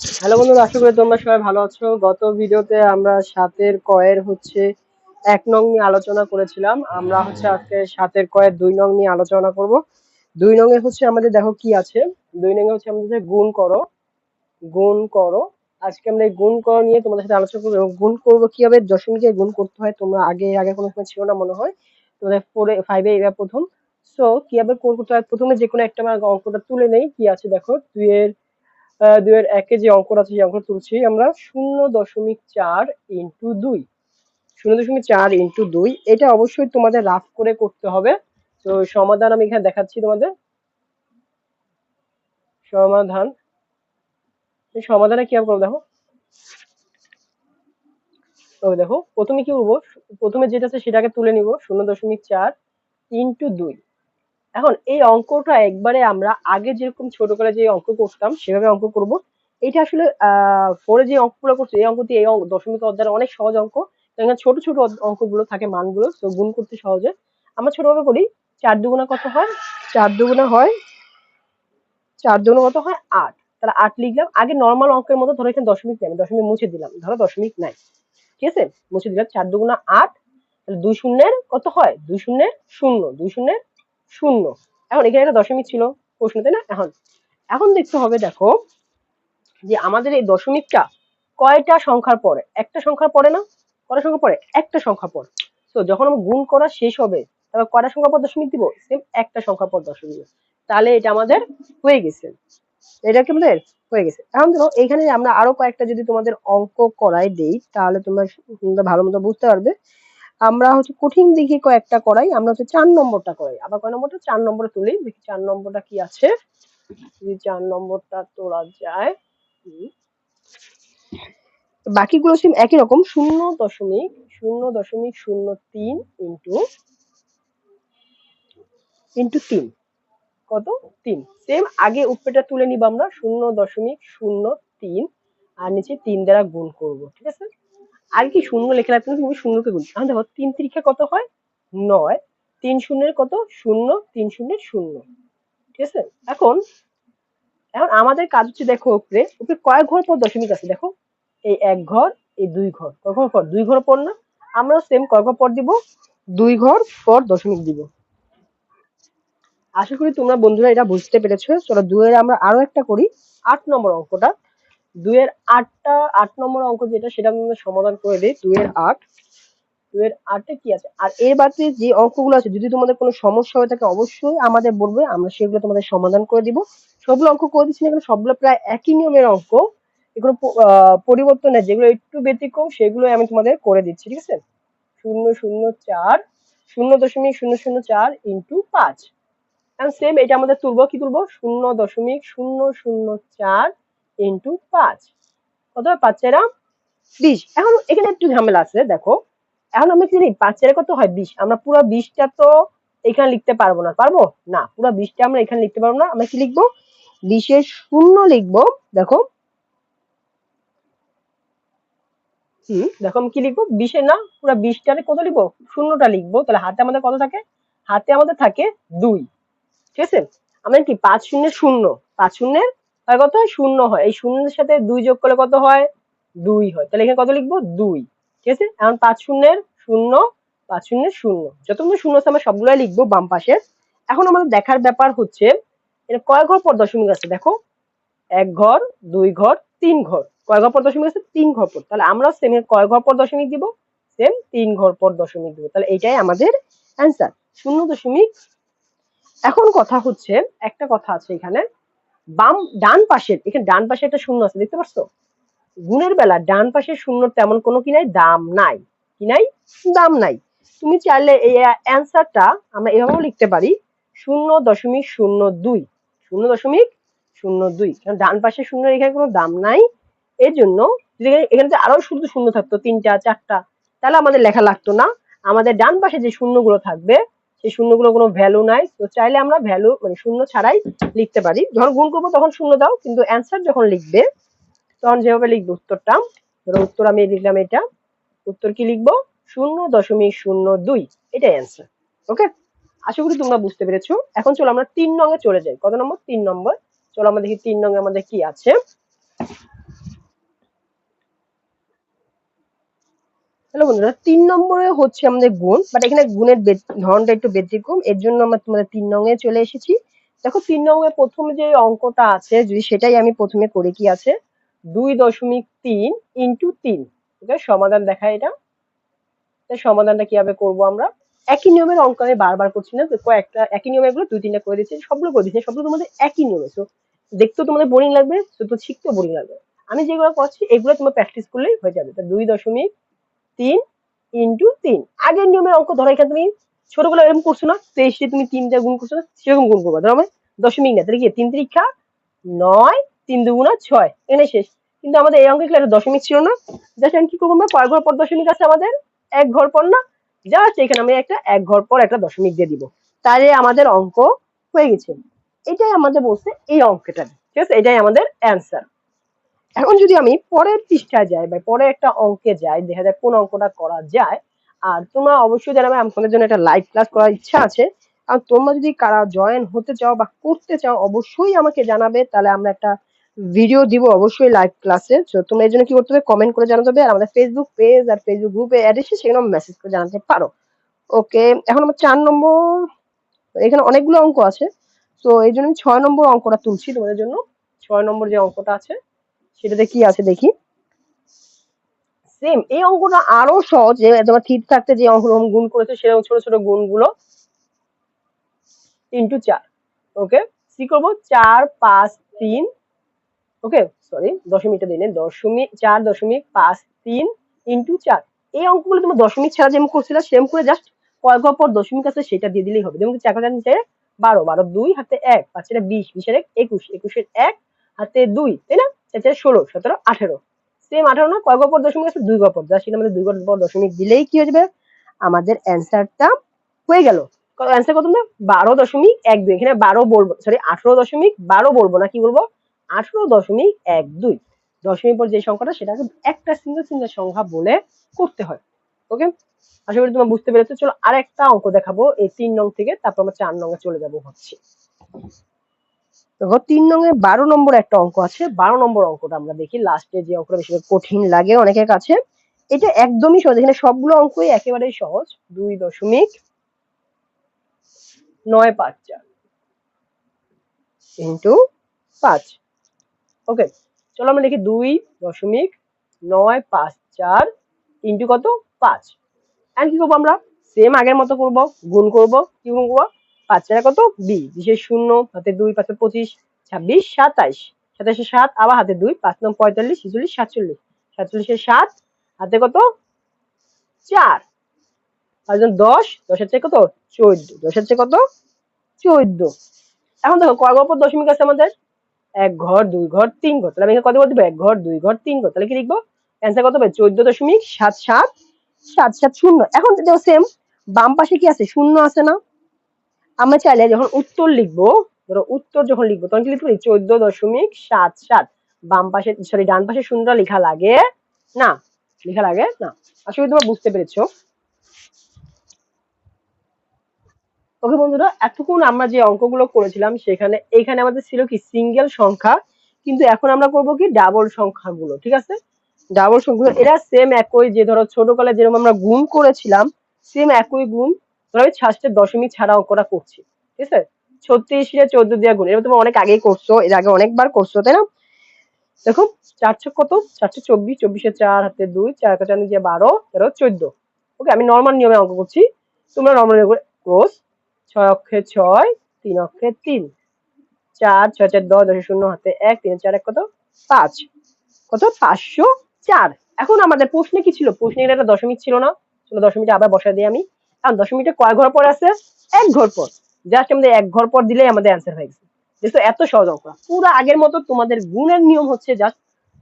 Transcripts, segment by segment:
Hello বন্ধুরা, আশা করি তোমরা সবাই ভালো আছো। গত ভিডিওতে আমরা সাতের কয়ের হচ্ছে এক নং নিয়ে আলোচনা করেছিলাম। আমরা হচ্ছে আজকে সাতের কয়ের দুই নং নিয়ে আলোচনা করব। দুই নং এ হচ্ছে আমাদের দেখো কি আছে। দুই নং এ হচ্ছে আমাদের গুণ করো গুণ করো। আজকে আমরা এই গুণ করো নিয়ে তোমাদের সাথে আলোচনা করব এবং গুণ করব কীভাবে? দশমিকে গুণ করতে হয়, তোমরা আগে আগে কোনো সময় ছিল না মনে হয়। তোমাদের ফোরে ফাইভে এরা প্রথম। সো কীভাবে কোন করতে হয়? প্রথমে যে কোনো একটা আমরা অঙ্কটা তুলে নেই। কি আছে দেখো? দুই এর দুইয়ের একে যে অঙ্কটা আছে, সেই অঙ্কটা তুলছি আমরা। শূন্য দশমিক চার ইন্টু দুই। শূন্য দশমিক চার ইন্টু দুই। এটা অবশ্যই তোমাদের রাফ করে করতে হবে। তো সমাধান আমি এখানে দেখাচ্ছি তোমাদের। সমাধান। সমাধানে কি করব দেখো? দেখো, প্রথমে কি করব প্রথমে যেটা আছে সেটাকে তুলে নিব। শূন্য দশমিক চার ইন্টু দুই। এখন এই অঙ্কটা একবারে আমরা আগে যেরকম ছোট করে যে অঙ্ক করতাম, সেভাবে অঙ্ক করব। এটা আসলে, আহ ফোরে যে অঙ্কগুলো করছে, এই অঙ্কটি এই অঙ্ক, দশমিক অধ্যায়ের অনেক সহজ অঙ্ক। এখানে ছোট ছোট অঙ্কগুলো থাকে মানগুলো, তো গুণ করতে সহজে। আমরা ছোটভাবে করি, চার দুগুণা কত হয়? চার দুগুণা হয়, চার দুগুণা কত হয়? আট। তাহলে আট লিখলাম। আগে নর্মাল অঙ্কের মতো ধরো এখানে দশমিক নেই দশমিক মুছে দিলাম। ধরো দশমিক নাই। ঠিক আছে? মুছে দিলাম, চার দুগুণা আট। তাহলে দুই শূন্যের কত হয়? দুই শূন্যের শূন্য। দুই শূন্যের শূন্য। এখন এখানে একটা দশমিক ছিল প্রশ্ন, তাই না? এখন এখন দেখতে হবে, দেখো, যে আমাদের এই দশমিকটা কয়টা সংখ্যার পরে? একটা সংখ্যার পরে না? কয়টা সংখ্যা পরে? একটা সংখ্যা পর। তো যখন আমার গুণ করা শেষ হবে তারপর কয়টা সংখ্যা পর দশমিক দিব? সেম একটা সংখ্যা পর দশমিক তাহলে এটা আমাদের হয়ে গেছে। এটা কি আমাদের? হয়ে গেছে। এখন ধরো এখানে আমরা আরও কয়েকটা যদি তোমাদের অঙ্ক করাই দেই, তাহলে তোমরা তোমরা ভালো মতো বুঝতে পারবে। আমরা হচ্ছে কঠিন দিকে কয়েকটা করাই, আমরা হচ্ছে চার নম্বরটা করাই। আবার কয় নম্বরটা? চার নম্বরে তুলি, দেখি চার নম্বরটা কি আছে। যদি চার নম্বরটা তোলা যায় বাকিগুলো সেম একই রকম, শূন্য দশমিক শূন্য দশমিক শূন্য তিন ইন্টু ইন্টু তিন। কত? তিন। সেম আগে উপরেটা তুলে নিব আমরা, শূন্য দশমিক শূন্য তিন, আর নিচে তিন দ্বারা গুণ করব, ঠিক আছে? আর কি শূন্য লেখা লাগবে না তুমি শূন্যকে গুণ। এখন দেখো, তিন তিরিখা কত হয়? নয়। তিন শূন্যের কত? শূন্য। তিন শূন্যের শূন্য। ঠিক আছে? এখন এখন আমাদের কাজ হচ্ছে দেখো উপরে উপরে কয় ঘর পর দশমিক আছে দেখো? এই এক ঘর, এই দুই ঘর। কয় ঘর পর? দুই ঘর পর না? আমরা সেম কয় ঘর পর দিব? দুই ঘর পর দশমিক দিব। আশা করি তোমরা বন্ধুরা এটা বুঝতে পেরেছ। চলো দুইয়ের আমরা আরও একটা করি। আট নম্বর অঙ্কটা। দুইয়ের আটটা, আট নম্বর অঙ্ক যেটা সেটা আমি সমাধান করে দিই, দুইয়ের আট। দুইয়ের আটে কি আছে? আর এর বাদে যে অঙ্কগুলো আছে, যদি তোমাদের কোনো সমস্যা হয়ে থাকে, অবশ্যই আমাদের বলবে, আমরা সেগুলো তোমাদের সমাধান করে দিব। সবগুলো অঙ্ক করে দিচ্ছি না এগুলো সবগুলো প্রায় একই নিয়মের অঙ্ক। এগুলো পরিবর্তন নেই, যেগুলো একটু ব্যতিক্রম সেগুলো আমি তোমাদের করে দিচ্ছি, ঠিক আছে? শূন্য শূন্য, চার, শূন্য দশমিক, শূন্য শূন্য, চার ইন্টু পাঁচ। এখন সেম এটা আমাদের তুলবো, কি তুলবো? শূন্য দশমিক, শূন্য শূন্য, চার ইন্টু পাঁচ। কত? হয় পাঁচ চারা বিশ। এখন এখানে একটু ঝামেলা আছে, দেখো। এখন আমরা কি জানি পাঁচ চারে কত হয়? বিশ। আমরা পুরো বিশটা তো এখানে লিখতে পারব না। পারব? না, পুরো বিশটা আমরা এখানে লিখতে পারব না। আমরা কি লিখব? বিশের শূন্য লিখব। দেখো। হুম, দেখো আমি কি লিখব? বিশে না, পুরো বিশটারে কত লিখব? শূন্যটা লিখব। তাহলে হাতে আমাদের কত থাকে? হাতে আমাদের থাকে দুই। ঠিক আছে? আমরা কি পাঁচ শূন্যের শূন্য? পাঁচ শূন্যের হয় কত হয়? শূন্য হয়। এই শূন্যের সাথে দুই যোগ করলে কত হয়? দুই হয়। তাহলে এখানে কত লিখব? দুই। ঠিক আছে? এখন পাঁচ শূন্যের শূন্য, পাঁচ শূন্যের শূন্য। যতগুলো শূন্য আছে আমরা সবগুলাই লিখব বাম পাশে। এখন আমাদের দেখার ব্যাপার হচ্ছে এটা কয় ঘর পর দশমিক আছে? দেখো, এক ঘর, দুই ঘর, তিন ঘর। কয় ঘর পর দশমিক আছে? তিন ঘর পর। তাহলে আমরা সেম কয় ঘর পর দশমিক দিব? সেম তিন ঘর পর দশমিক দিব। তাহলে এটাই আমাদের অ্যান্সার শূন্য দশমিক। এখন কথা হচ্ছে, একটা কথা আছে এখানে। বাম, ডান পাশের, এখানে ডান পাশে একটা শূন্য আছে, দেখতে পাচ্ছ? গুণের বেলা, ডান পাশে শূন্য তেমন কোনো কি নাই? দাম নাই। কি নাই? দাম নাই। তুমি চাইলে এই অ্যান্সারটা আমরা এভাবেও লিখতে পারি, শূন্য দশমিক শূন্য দুই। শূন্য দশমিক শূন্য দুই। কারণ ডান পাশে শূন্য এখানে কোনো দাম নাই। এর জন্য এখানে যে আরও শুধু শূন্য থাকতো, তিনটা, চারটা, তাহলে আমাদের লেখা লাগতো না। আমাদের ডান পাশে যে শূন্যগুলো থাকবে সেই শূন্যগুলো কোনো ভ্যালু নাই। তো চাইলে আমরা ভ্যালু মানে শূন্য ছাড়াই লিখতে পারি। যখন গুণ করব তখন শূন্য দাও, কিন্তু অ্যান্সার যখন লিখবে, তখন যেভাবে লিখবে উত্তরটা, ধরো উত্তর আমি লিখলাম এটা, উত্তর কি লিখব? শূন্য দশমিক শূন্য দুই, এটাই অ্যান্সার ওকে আশা করি তোমরা বুঝতে পেরেছ। এখন চলো আমরা তিন নঙে চলে যাই। কত নম্বর? তিন নম্বর। চলো আমরা দেখি তিন নঙে আমাদের কি আছে। হ্যালো বন্ধুরা, তিন নম্বরে হচ্ছে আমাদের গুণ বাট এখানে গুণের ধরনটা একটু ব্যতিক্রম। এর জন্য আমরা তোমাদের তিন নঙে চলে এসেছি। দেখো, তিন নঙে প্রথম যে অঙ্কটা আছে, যদি সেটাই আমি প্রথমে করে, কি আছে? দুই দশমিক তিন ইন্টু তিন। ঠিক আছে সমাধান দেখা এটা। সমাধানটা কীভাবে করব আমরা? একই নিয়মের অঙ্ক আমি বারবার করছি না কয়েকটা একই নিয়মে এগুলো দুই তিনটা করে দিচ্ছি, সবগুলো করে দিচ্ছি, সবগুলো তোমাদের একই নিয়মে। তো দেখতেও তোমাদের বোরিং লাগবে, তো শিখতেও বোরিং লাগবে। আমি যেগুলো করছি, এগুলো তোমার প্র্যাকটিস করলেই হয়ে যাবে। তা দুই দশমিক তিন ইন্টু তিন। আগের নিয়মের অঙ্ক ধরো, এখানে তুমি ছোটবেলা এরকম করছ না, তেইশ তুমি তিন দিয়ে গুণ করছ না, সেরকম গুণ করবা। ধরো আমি দশমিক না তাহলে কি? তিন তিরিক্ষা নয়, তিন দুগুণা ছয়, এখানে শেষ। কিন্তু আমাদের এই অঙ্কে একটা দশমিক ছিল না। জাস্ট আমি কি করব আমরা? কয় ঘর পর দশমিক আছে আমাদের, এক ঘর পর না? জাস্ট এখানে আমি একটা, এক ঘর পর একটা দশমিক দিয়ে দিব। তাহলে আমাদের অঙ্ক হয়ে গেছে। এটাই আমাদের বলছে এই অঙ্কটা। ঠিক আছে? এটাই আমাদের অ্যান্সার এখন যদি আমি পরের পৃষ্ঠায় যাই বা পরে একটা অঙ্কে যাই, দেখা যায় কোন অঙ্কটা করা যায়। আর তোমরা অবশ্যই জানাবে আমাদের জন্য একটা লাইভ ক্লাস করার ইচ্ছা আছে। আর তোমরা যদি কারা জয়েন হতে চাও বা করতে চাও, অবশ্যই আমাকে জানাবে। তাহলে আমরা একটা ভিডিও দিব অবশ্যই লাইভ ক্লাসে তো তোমরা এই জন্য কি করতে হবে? কমেন্ট করে জানাতে হবে। আর আমাদের ফেসবুক পেজ আর ফেসবুক গ্রুপে অ্যাড এসে সেখানে মেসেজ করে জানাতে পারো। ওকে এখন আমার চার নম্বর, এখানে অনেকগুলো অঙ্ক আছে। তো এই জন্য আমি ছয় নম্বর অঙ্কটা তুলছি তোমাদের জন্য। ছয় নম্বর যে অঙ্কটা আছে সেটাতে কি আছে দেখি? সেম এই অঙ্কটা আরও সহজ, যে তোমার ঠিক থাকতে যে অঙ্ক গুণ করেছে, সেরকম ছোট ছোট গুণগুলো ইন্টু চার ওকে কি করব? চার, পাঁচ, তিন ওকে সরি দশমিকটা দিনে দশমিক, চার দশমিক পাঁচ, তিন ইন্টু চার। এই অঙ্কগুলো তোমার দশমিক ছাড়া যেমন করছিল সেম করে জাস্ট কয়েক পর দশমিক আছে, সেটা দিয়ে দিলেই হবে। যেমন চার নিচে বারো বারো দুই, হাতে এক পাঁচ এটা বিশ, বিশের এক, একুশ, একুশের এক, হাতে দুই, তাই না? চার ষোলো, সতেরো, আঠেরো। সেম আঠারো না, কয় ঘর পর দশমিক আছে? দুই ঘর পর। জাস্ট আমাদের দুই ঘর পর দশমিক দিলেই কি হয়ে যাবে? আমাদের অ্যান্সারটা হয়ে গেল। অ্যান্সার কত না বারো দশমিক এক দুই। এখানে বারো বলব সরি আঠারো দশমিক বারো বলব না, কি বলব? আঠারো দশমিক এক দুই। দশমিক পর যে সংখ্যাটা সেটাকে একটা সিঙ্গেল সিঙ্গেল সংখ্যা বলে করতে হয়। ওকে আশা করি তোমরা বুঝতে পেরেছ। চলো আরেকটা অঙ্ক দেখাবো। এই তিন নং থেকে তারপর আমরা চার নং এ চলে যাব ভাবছি। দেখো, তিন নং এ বারো নম্বর একটা অঙ্ক আছে। বারো নম্বর অঙ্কটা আমরা দেখি। লাস্টে যে অঙ্কটা বেশি কঠিন লাগে অনেকের কাছে। এটা একদমই সহজ। এখানে সবগুলো অঙ্কই একেবারেই সহজ। দুই দশমিক নয় পাঁচ চার ইন্টু পাঁচ। ওকে চলো আমরা লিখি দুই দশমিক নয় পাঁচ চার ইন্টু কত? পাঁচ। আর কি করব আমরা? সেম আগের মতো করব, গুণ করব, কি গুণ করব? পাঁচ চার কত? বি বিশেষ শূন্য, হাতে দুই, পাঁচে পঁচিশ, ছাব্বিশ, সাতাইশ। সাতাশে সাত, আবার হাতে দুই, পাঁচ নং পঁয়তাল্লিশ, ছিচল্লিশ, সাতচল্লিশ। সাতচল্লিশে সাত, হাতে কত? চার। যখন দশ, দশের চেয়ে কত? চোদ্দ। দশের চেয়ে কত? চোদ্দ। এখন দেখো, কয় ঘর দশমিক আছে আমাদের? এক ঘর, দুই ঘর, তিন ঘর। তাহলে আমি কত বলতে এক ঘর, দুই ঘর, তিন ঘর। তাহলে কি লিখব? অ্যান্সার কত হবে চোদ্দ দশমিক সাত সাত সাত সাত শূন্য। এখন সেম বাম পাশে কি আছে? শূন্য আছে না? আমরা চাইলে যখন উত্তর লিখব, ধরো উত্তর যখন লিখব, তখন কি পারি চোদ্দ দশমিক সাত সাত, বাম পাশে সরি ডান পাশে শূন্য লেখা লাগে। না, লেখা লাগে, না। করি তোমরা বুঝতে পেরেছ। ওকে বন্ধুরা, এতক্ষণ আমরা যে অঙ্কগুলো করেছিলাম, সেখানে, এখানে আমাদের ছিল কি সিঙ্গেল সংখ্যা, কিন্তু এখন আমরা করব কি ডাবল সংখ্যাগুলো, ঠিক আছে? ডাবল সংখ্যাগুলো, এরা সেম একই, যে ধরো ছোট কালে যেরকম আমরা গুণ করেছিলাম সেম একই গুণ আমি ছাড়তে দশমিক ছাড়া অঙ্কটা করছি, ঠিক আছে? ছত্রিশ চোদ্দ দেওয়া গুণ এবার তুমি অনেক আগেই করছ, এর আগে অনেকবার করছ, তাই না? দেখো চারশো কত? চারশো চব্বিশ, চব্বিশে চার, হাতে দুই, চার কাটা নিজে বারো, তেরো, চোদ্দ। ওকে, আমি নর্মাল নিয়মে অঙ্ক করছি। তোমরা নর্মাল ক্রোশ ছয় অক্ষে ছয়, তিন অক্ষে তিন। চার, ছয়, চার, দশ দশ, শূন্য, হাতে এক, তিন, চার, এক, কত? পাঁচ। কত? পাঁচশো চার। এখন আমাদের প্রশ্নে কি ছিল? প্রশ্নে একটা দশমিক ছিল না। দশমিকটা আবার বসাই দিই আমি। এখন দশমিকটা কয় ঘর পর আছে? এক ঘর পর। জাস্ট আমাদের এক ঘর পর দিলেই আমাদের অ্যান্সার হয়ে গেছে। দেখছ এত সহজ অঙ্ক। পুরো আগের মতো তোমাদের গুণের নিয়ম হচ্ছে জাস্ট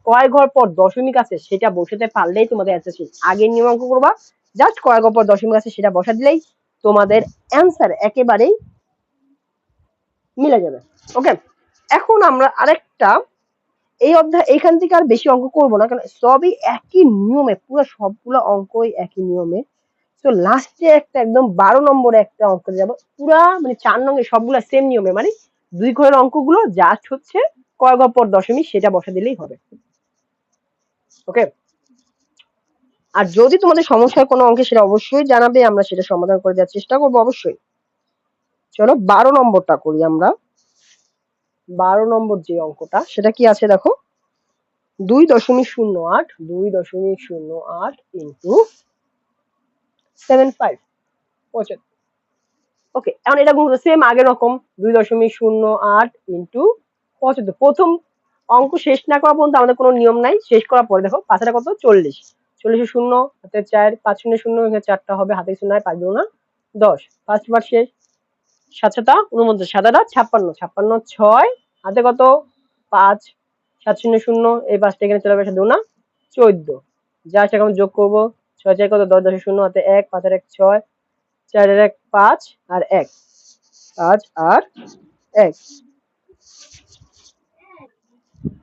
কয় ঘর পর দশমিক আছে সেটা বসাতে পারলেই তোমাদের অ্যান্সার শেষ। আগের নিয়ম অঙ্ক করবা জাস্ট কয় ঘর পর দশমিক আছে সেটা বসা দিলেই তোমাদের অ্যান্সার একেবারেই মিলে যাবে। ওকে এখন আমরা আরেকটা, এই অধ্যায় এখান থেকে আর বেশি অঙ্ক করব না, কারণ সবই একই নিয়মে, পুরো সবগুলো অঙ্কই একই নিয়মে তো লাস্টে একটা একদম বারো নম্বরে একটা অঙ্ক যাব। পুরা মানে চার নম্বরে সবগুলো সেম নিয়মে মানে দুই ঘরের অঙ্কগুলো জাস্ট হচ্ছে কয় ঘর পর দশমিক সেটা বসা দিলেই হবে। ওকে আর যদি তোমাদের সমস্যা কোনো অঙ্কে সেটা অবশ্যই জানাবে, আমরা সেটা সমাধান করে দেওয়ার চেষ্টা করব অবশ্যই। চলো বারো নম্বরটা করি আমরা। বারো নম্বর যে অঙ্কটা, সেটা কি আছে দেখো? দুই দশমিক শূন্য আট, দুই দশমিক শূন্য আট ইন্টু সেভেন ওকে এখন এটা গুণ সেম আগের রকম, দুই দশমিক শূন্য আট ইন্টু পঁচাত্তর। প্রথম অঙ্ক শেষ না করা পর্যন্ত আমাদের কোনো নিয়ম নাই, শেষ করার পরে দেখো পাঁচটা কত? চল্লিশ। চল্লিশে শূন্য হাতে চার, পাঁচ শূন্য শূন্য চারটা হবে, হাতে শূন্য হয় পাঁচ না দশ। ফার্স্ট বার শেষ সাত সাতা উনপঞ্চাশ সাতাটা ছাপ্পান্ন ছাপ্পান্ন ছয়, হাতে কত? পাঁচ, সাত শূন্য শূন্য, এই পাঁচটা এখানে চলে আসে দু না চোদ্দ। যা সেখানে যোগ করব ছয় চার কত দশ দশ শূন্য হাতে এক পাঁচের এক ছয় চারের এক পাঁচ আর এক। পাঁচ আর এক।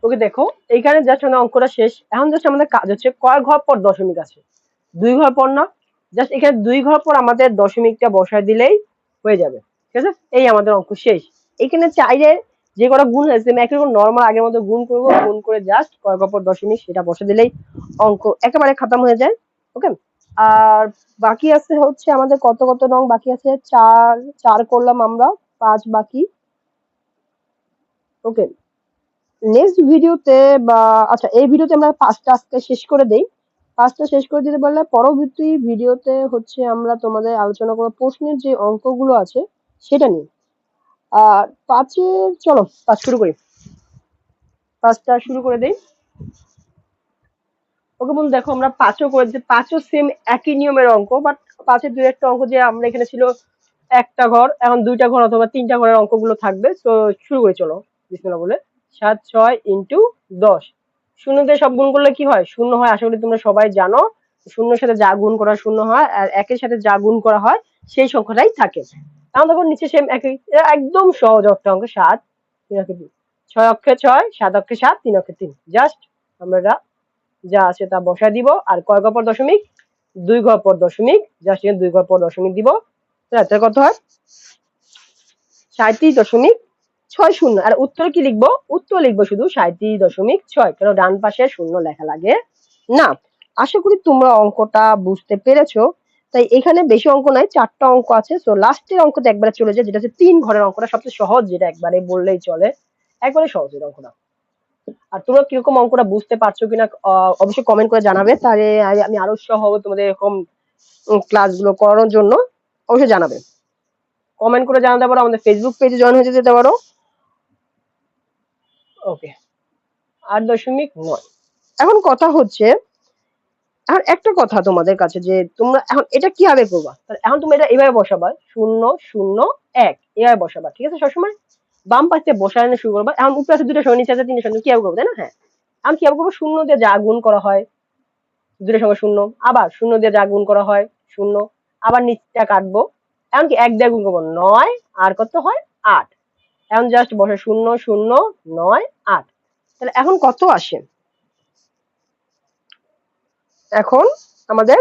ওকে, দেখো, এইখানে জাস্ট আমাদের অঙ্কটা শেষ। এখন জাস্ট আমাদের কাজ হচ্ছে কয় ঘর পর দশমিক আছে? দুই ঘর পর না জাস্ট এখানে দুই ঘর পর আমাদের দশমিকটা বসায় দিলেই হয়ে যাবে। ঠিক আছে? এই আমাদের অঙ্ক শেষ। এখানে চাইলে যে কটা গুণ হয়েছে আমি রকম নর্মাল আগের মতো গুণ করব, গুণ করে জাস্ট কয় ঘর পর দশমিক সেটা বসে দিলেই অঙ্ক একেবারে খতম হয়ে যায়। ওকে? আর বাকি আছে হচ্ছে আমাদের কত কত রং বাকি আছে চার চার করলাম আমরা, পাঁচ বাকি। ওকে। নেক্সট ভিডিওতে বা আচ্ছা এই ভিডিওতে আমরা পাঁচটা আজকে শেষ করে দেই। পাঁচটা শেষ করে দিতে পারলে পরবর্তী ভিডিওতে হচ্ছে আমরা তোমাদের আলোচনা করব প্রশ্নের যে অঙ্কগুলো আছে সেটা নিয়ে। আর পাঁচে চলো, পাঁচ শুরু করি। পাঁচটা শুরু করে দেই। ওকে বন্ধু দেখো, আমরা পাঁচও করেছি পাঁচও সেম একই নিয়মের অঙ্ক বাট পাঁচের দুই একটা অঙ্ক যে আমরা এখানে ছিল একটা ঘর, এখন দুইটা ঘর অথবা তিনটা ঘরের অঙ্কগুলো থাকবে। তো শুরু করে চলো, বিসমিল্লাহ বলে। সাত, ছয় ইন্টু দশ। শূন্য দিয়ে সব গুণ করলে কি হয়? শূন্য হয়, আশা করি তোমরা সবাই জানো। শূন্যের সাথে যা গুণ করা শূন্য হয়, আর একের সাথে যা গুণ করা হয়, সেই সংখ্যাটাই থাকে। এখন দেখো, নিচে সেম একই একদম সহজ একটা অঙ্ক, সাত, তিন অক্ষে তিন ছয় অক্ষে ছয়, সাত অক্ষে সাত, তিন অক্ষে তিন। জাস্ট আমরা যা আছে তা বসায় দিব। আর কয় ঘর পর দশমিক? দুই ঘর পর দশমিক। জাস্ট দুই ঘর পর দশমিক দিব। তাহলে কত হয়? সাঁত্রিশ দশমিক ছয় শূন্য। আর উত্তর কি লিখব? উত্তর লিখব শুধু সাঁত্রিশ দশমিক ছয়, কেন ডান পাশে শূন্য লেখা লাগে। না, আশা করি তোমরা অঙ্কটা বুঝতে পেরেছ। তাই এখানে বেশি অঙ্ক নাই চারটা অঙ্ক আছে। তো লাস্টের অঙ্কটা একবারে চলে যায় যেটা হচ্ছে তিন ঘরের অঙ্কটা। সবচেয়ে সহজ, যেটা একবারে বললেই চলে। একবারে সহজের অঙ্কটা। আর তোমরা কীরকম অঙ্কটা বুঝতে পারছ কিনা অবশ্যই কমেন্ট করে জানাবে। তাহলে আমি- আরও উৎসাহ হব তোমাদের এরকম ক্লাসগুলো করানোর জন্য। অবশ্যই জানাবে। কমেন্ট করে জানাতে পারো, আমাদের ফেসবুক পেজে জয়েন হয়ে যেতে পারো। ওকে আট দশমিক নয়। এখন কথা হচ্ছে, এখন একটা কথা তোমাদের কাছে যে তোমরা এখন এটা কীভাবে করবা? এখন তুমি এটা এভাবে বসাবা, শূন্য শূন্য, এক। এভাবে বসাবা, ঠিক আছে সবসময়? বাম পাশে বসানো শুরু করব। এখন উপরে আছে দুটো নিচে আছে তিনটে সঙ্গে, কীভাবে করব, তাই না? হ্যাঁ। আমি কীভাবে করব? শূন্য দিয়ে যা গুণ করা হয় দুটোর সঙ্গে শূন্য। আবার শূন্য দিয়ে যা গুণ করা হয়, শূন্য। আবার নিচটা কাটবো। এমনকি এক দিয়ে গুণ করব? নয়। আর কত হয়? আট। এখন জাস্ট বসে শূন্য শূন্য, নয়, আট। তাহলে এখন কত আসে? এখন আমাদের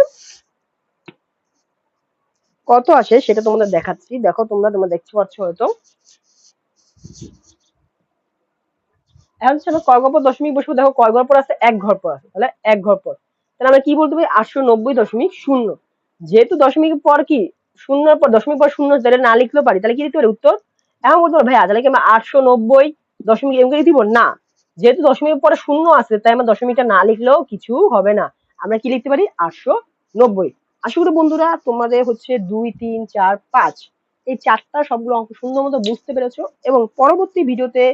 কত আসে সেটা তোমাদের দেখাচ্ছি। দেখো তোমরা তোমরা দেখতে পাচ্ছ হয়তো। এখন আমরা কয় ঘর পর দশমিক বসবো? দেখো কয় ঘর পর আছে? এক ঘর পর আছে। তাহলে এক ঘর পর। তাহলে আমরা কি বলতে পারি? আটশো নব্বই দশমিক শূন্য। যেহেতু দশমিক পর কি? শূন্যর পর, দশমিক পর শূন্য তাহলে না লিখলেও পারি, তাহলে কি লিখতে পারি উত্তর? এখন বলতে পারো, ভাইয়া, তাহলে কি আমরা আটশো নব্বই দশমিক এমকে পারব? না। যেহেতু দশমিক পরে শূন্য আছে, তাই আমরা দশমিকটা না লিখলেও কিছু হবে না। আমরা কি লিখতে পারি? আটশো নব্বই। আশা করি বন্ধুরা, তোমাদের হচ্ছে দুই, তিন, চার, পাঁচ এই চারটা সবগুলো অঙ্ক সুন্দর মতো বুঝতে পেরেছ এবং পরবর্তী ভিডিওতে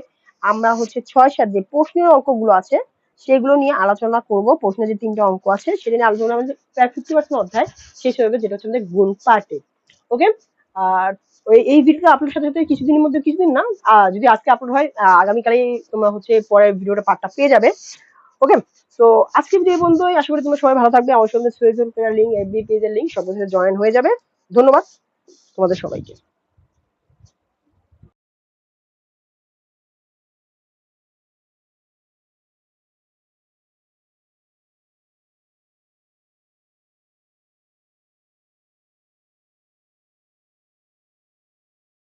আমরা হচ্ছে ছয় সাত যে প্রশ্নের অঙ্কগুলো আছে সেগুলো নিয়ে আলোচনা করব। প্রশ্নের যে তিনটা অঙ্ক আছে সেটা নিয়ে আলোচনা আমাদের প্রায় ফিফটি পার্সেন্ট অধ্যায় শেষ হবে যেটা হচ্ছে আমাদের গুণ পার্টে ওকে আর ওই এই ভিডিওটা আপলোড সাথে সাথে কিছুদিনের মধ্যে কিছুদিন না যদি আজকে আপলোড হয় আহ, আগামীকালেই তোমরা হচ্ছে পরের ভিডিওটা পার্টটা পেয়ে যাবে। ওকে তো আজকে ভিডিও বন্ধু আশা করি তোমরা সবাই ভালো থাকবে। আমার সঙ্গে সুইজন লিঙ্ক এফবি পেজের লিঙ্ক সব জয়েন হয়ে যাবে। ধন্যবাদ। তোমাদের সবাইকে